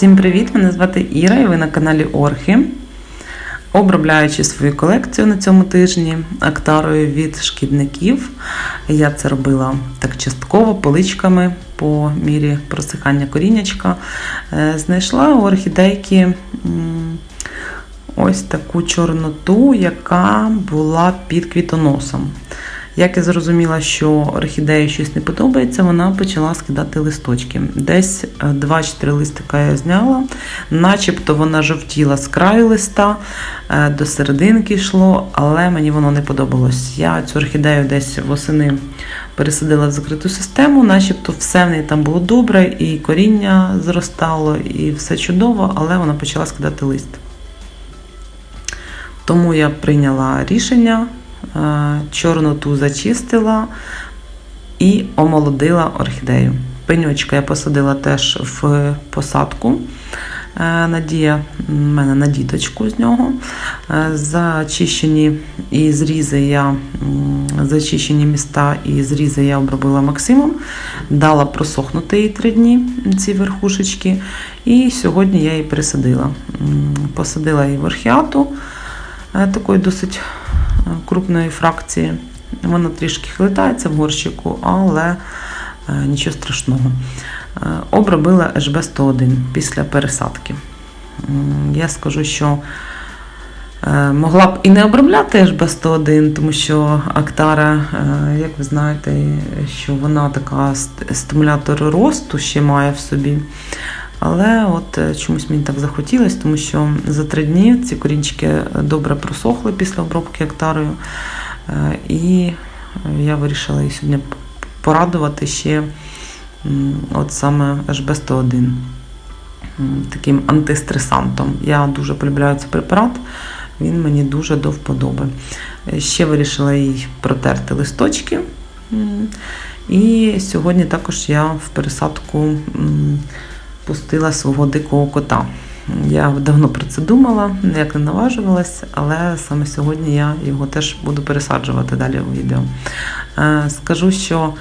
Всім привіт! Мене звати Іра і ви на каналі Орхи. Обробляючи свою колекцію на цьому тижні актарою від шкідників, я це робила так частково поличками по мірі просихання коріннячка. Е, Знайшла у орхідейки ось таку чорноту, яка була під квітоносом. Як я зрозуміла, що орхідеї щось не подобається, вона почала скидати листочки. Десь е, 2-4 листика я зняла, начебто вона жовтіла з краю листа, е, до серединки йшло, але мені воно не подобалось. Я цю орхідею десь восени пересадила в закриту систему, начебто все в неї там було добре, і коріння зростало, і все чудово, але вона почала скидати лист. Тому я прийняла рішення, е, чорноту зачистила і омолодила орхідею. Пеньочка я посадила теж в посадку. Е, Надія в мене на діточку з нього. Е, Зачищені і зрізи я зачищені міста і зрізи я обробила максимум. Дала просохнути їй три дні ці верхушечки. І сьогодні я її пересадила. Посадила її в орхіату е, такої досить е, крупної фракції. Вона трішки хилитається в горщику, але е, нічого страшного. Е, Обробила HB101 після пересадки. Я скажу, що е, могла б і не обробляти HB101, тому що Актара, як ви знаєте, що вона така стимулятор росту ще має в собі. Але от е, чомусь мені так захотілося, тому що за три дні ці корінчики добре просохли після обробки актарою. Е, І я вирішила її сьогодні порадувати ще от саме HB101 таким антистресантом. Я дуже полюбляю цей препарат, він мені дуже до вподоби. Е, Ще вирішила їй протерти листочки. І сьогодні також я в пересадку пустила свого дикого кота. Я давно про це думала, ніяк не наважувалась, але саме сьогодні я його теж буду пересаджувати далі у відео. Е, Скажу, що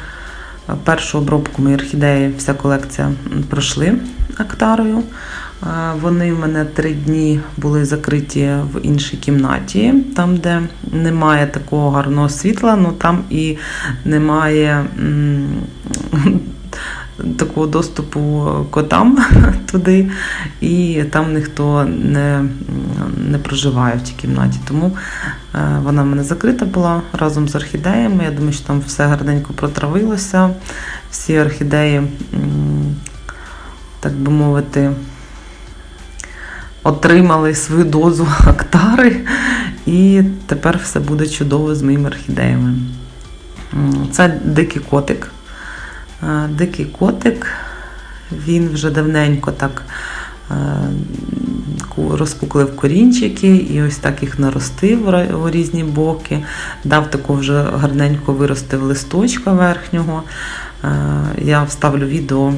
першу обробку моєї орхідеї, вся колекція пройшли актарою. Е, Вони в мене три дні були закриті в іншій кімнаті, там, де немає такого гарного світла, ну там і немає такого доступу котам туди, і там ніхто не, не проживає в тій кімнаті. Тому е, вона в мене закрита була разом з орхідеями. Я думаю, що там все гарненько протравилося. Всі орхідеї, так би мовити, отримали свою дозу актари, і тепер все буде чудово з моїми орхідеями. Це дикий котик. Дикий котик, він вже давненько так е, розпуклив корінчики і ось так їх наростив в різні боки, дав таку вже гарненько виростив листочка верхнього. Е, Я вставлю відео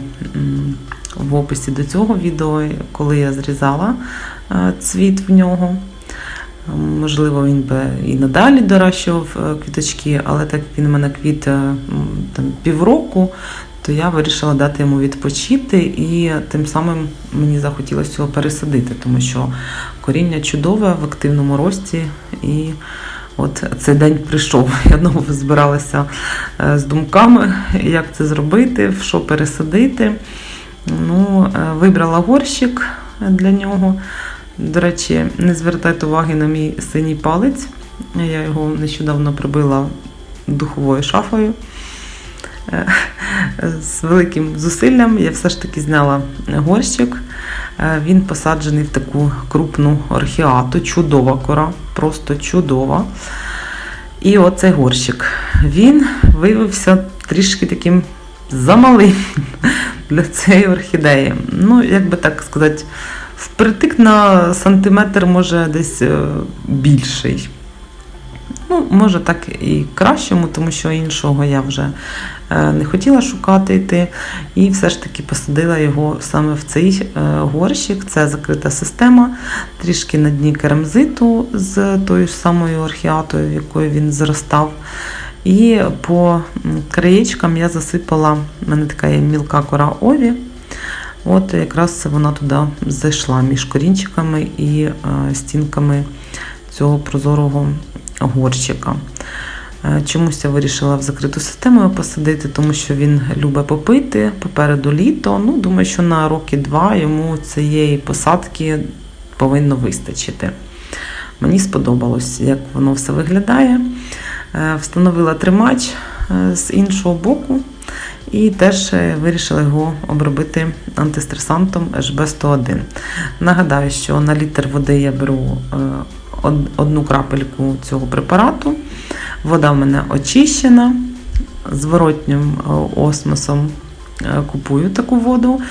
в описі до цього відео, коли я зрізала е, цвіт в нього. Можливо, він би і надалі доращував е, квіточки, але так як він у мене квіт е, там, півроку, то я вирішила дати йому відпочити, і тим самим мені захотілося його пересадити, тому що коріння чудове в активному рості. І от цей день прийшов. Я знову збиралася е, з думками, як це зробити, в що пересадити. Ну, вибрала горщик для нього. До речі, не звертайте уваги на мій синій палець. Я його нещодавно прибила духовою шафою. Е, З великим зусиллям я все ж таки зняла горщик. Е, Він посаджений в таку крупну орхіату. Чудова кора, просто чудова. І оцей горщик. Він виявився трішки таким замалим для цієї орхідеї. Ну, як би так сказати, впритик на сантиметр, може, десь е, більший. Ну, може, так і кращому, тому що іншого я вже е, не хотіла шукати йти. І все ж таки посадила його саме в цей е, горщик. Це закрита система, трішки на дні керамзиту з тою ж самою орхіатою, якою він зростав. І по краєчкам я засипала, в мене така є мілка кора ові. От якраз вона туди зайшла між корінчиками і е, стінками цього прозорого горщика. Е, Чомусь я вирішила в закриту систему його посадити, тому що він любить попити попереду літо. Ну, думаю, що на роки два йому цієї посадки повинно вистачити. Мені сподобалось, як воно все виглядає. Е, Встановила тримач з іншого боку і теж е, вирішила його обробити антистресантом HB101. Нагадаю, що на літр води я беру е, одну крапельку цього препарату. Вода в мене очищена. Зворотнім е, осмосом купую таку воду.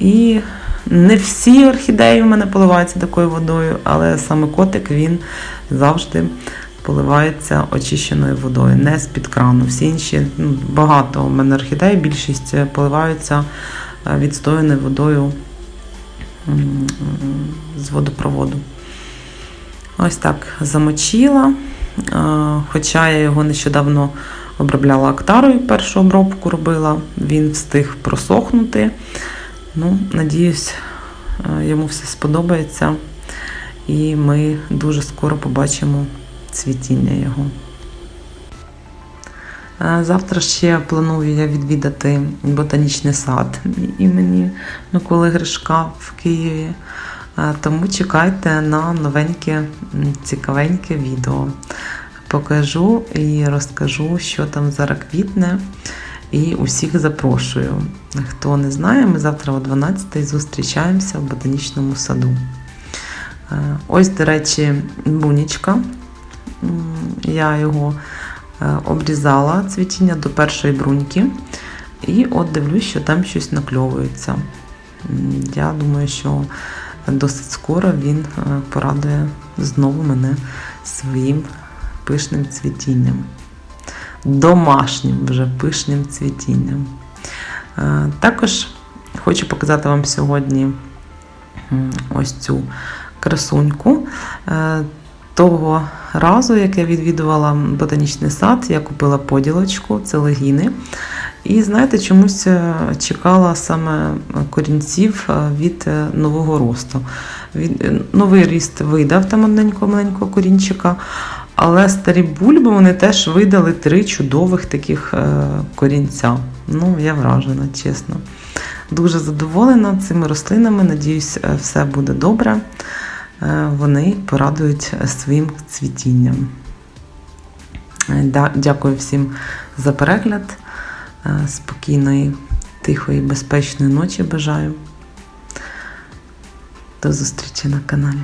І не всі орхідеї в мене поливаються такою водою, але саме котик він завжди поливається очищеною водою, не з-під крану. Всі інші, ну, багато у мене орхідей, більшість е, поливаються е, відстояною водою з водопроводу. Ось так замочила. Е, Хоча я його нещодавно обробляла актарою, першу обробку робила, він встиг просохнути. Ну, надіюсь, йому все сподобається, і ми дуже скоро побачимо цвітіння його. Завтра ще планую я відвідати ботанічний сад імені Миколи Гришка в Києві. Тому чекайте на новеньке, цікавеньке відео. Покажу і розкажу, що там зараз квітне. І усіх запрошую. Хто не знає, ми завтра о 12 зустрічаємося в ботанічному саду. Ось, до речі, бунічка. Я його е, обрізала цвітіння до першої бруньки. І от дивлюсь, що там щось накльовується. Я думаю, що досить скоро він е, порадує знову мене своїм пишним цвітінням. Домашнім вже пишним цвітінням. Е, Також хочу показати вам сьогодні ось цю красуньку. Того разу, як я відвідувала ботанічний сад, я купила поділочку, це легіни. І знаєте, чомусь е, чекала саме корінців е, від е, нового росту. Від, новий ріст видав там одненького маленького корінчика, але старі бульби вони теж видали три чудових таких корінця. Ну, я вражена, чесно. Дуже задоволена цими рослинами. Надіюсь, все буде добре. Е, Вони порадують своїм цвітінням. Е, Дякую всім за перегляд. Е, Спокійної, тихої, безпечної ночі бажаю. До зустрічі на каналі.